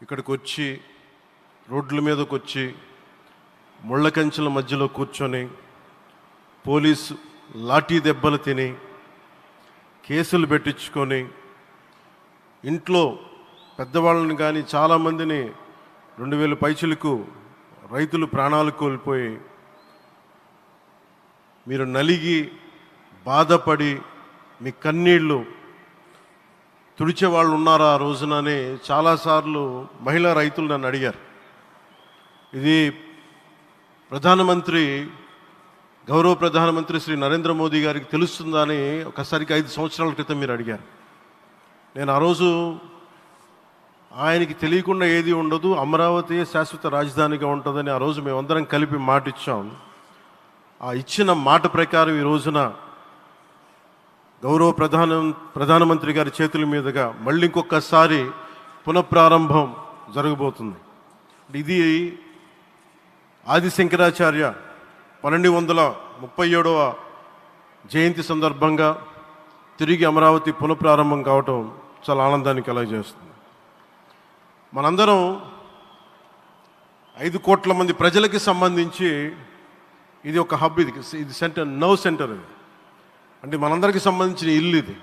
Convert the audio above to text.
ఇక్కడికి వచ్చి రోడ్ల మీదకి వచ్చి ముళ్ళ కంచెల మధ్యలో కూర్చొని పోలీసు లాఠీ దెబ్బలు తిని కేసులు పెట్టించుకొని ఇంట్లో పెద్దవాళ్ళని కానీ చాలామందిని రెండు వేల పైచులకు రైతులు ప్రాణాలు కోల్పోయి మీరు నలిగి బాధపడి మీ కన్నీళ్ళు తుడిచే వాళ్ళు ఉన్నారా ఆ రోజుననే చాలాసార్లు మహిళా రైతులు నన్ను అడిగారు. ఇది ప్రధానమంత్రి గౌరవ ప్రధానమంత్రి శ్రీ నరేంద్ర మోదీ గారికి తెలుస్తుందా అని ఒకసారికి ఐదు సంవత్సరాల క్రితం మీరు అడిగారు. నేను ఆ రోజు ఆయనకి తెలియకుండా ఏది ఉండదు అమరావతి శాశ్వత రాజధానిగా ఉంటుందని ఆ రోజు మేమందరం కలిపి మాట ఇచ్చాం ఆ ఇచ్చిన మాట ప్రకారం ఈ రోజున గౌరవ ప్రధాన ప్రధానమంత్రి గారి చేతుల మీదుగా మళ్ళీ ఇంకొకసారి పునఃప్రారంభం జరగబోతుంది. ఇది ఆది శంకరాచార్య పన్నెండు వందల ముప్పై ఏడవ జయంతి సందర్భంగా తిరిగి అమరావతి పునఃప్రారంభం కావటం చాలా ఆనందాన్ని కలగజేస్తుంది. మనందరం ఐదు కోట్ల మంది ప్రజలకి సంబంధించి ఇది ఒక హబ్ ఇది ఇది సెంటర్ నవ్ సెంటర్ ఇది. అంటే మనందరికి సంబంధించిన ఇల్లు ఇది.